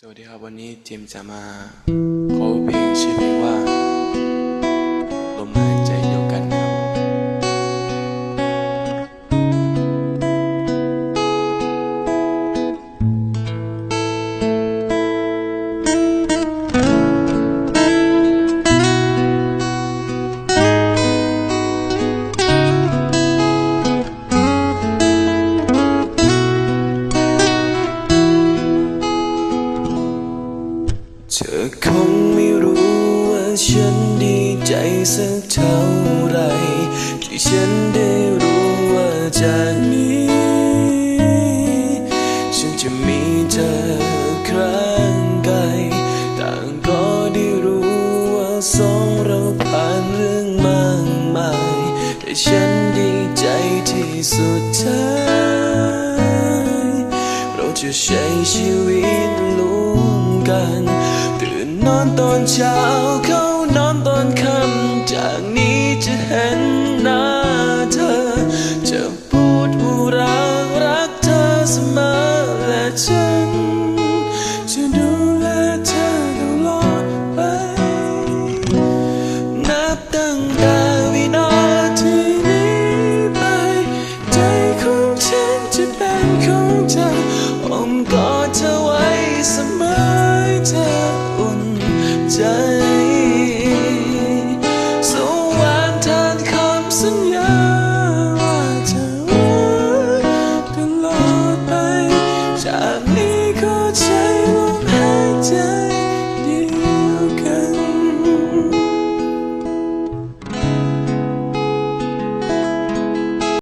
สวัสดีครับ วันนี้เจมจะมาขอเพลงชื่อ ธอคงไม่รู้ว่าฉันดีใจสักเท่าไร ที่ฉันได้รู้ว่าจากนี้ ฉันจะมีเธอครั้งไกลต่างก็ได้รู้ว่าสองเราผ่านเรื่องมากมาย แต่ฉันดีใจที่สุดท้ายเราจะใช้ชีวิตร่วมกัน นอนตอนเช้าเขานอนตอนค่ำจากนี้จะเห็นหน้าเธอ จะพูดว่ารักรักเธอเสมอและฉัน จะดูแลเธอตลอดไป นับตั้งแต่วินาทีนี้ไป ใจของฉันจะเป็นของเธออ้อมอ จสวรรค์ทานคำสัญญาว่าจะกตลอดไปจากนี้ก็ใช้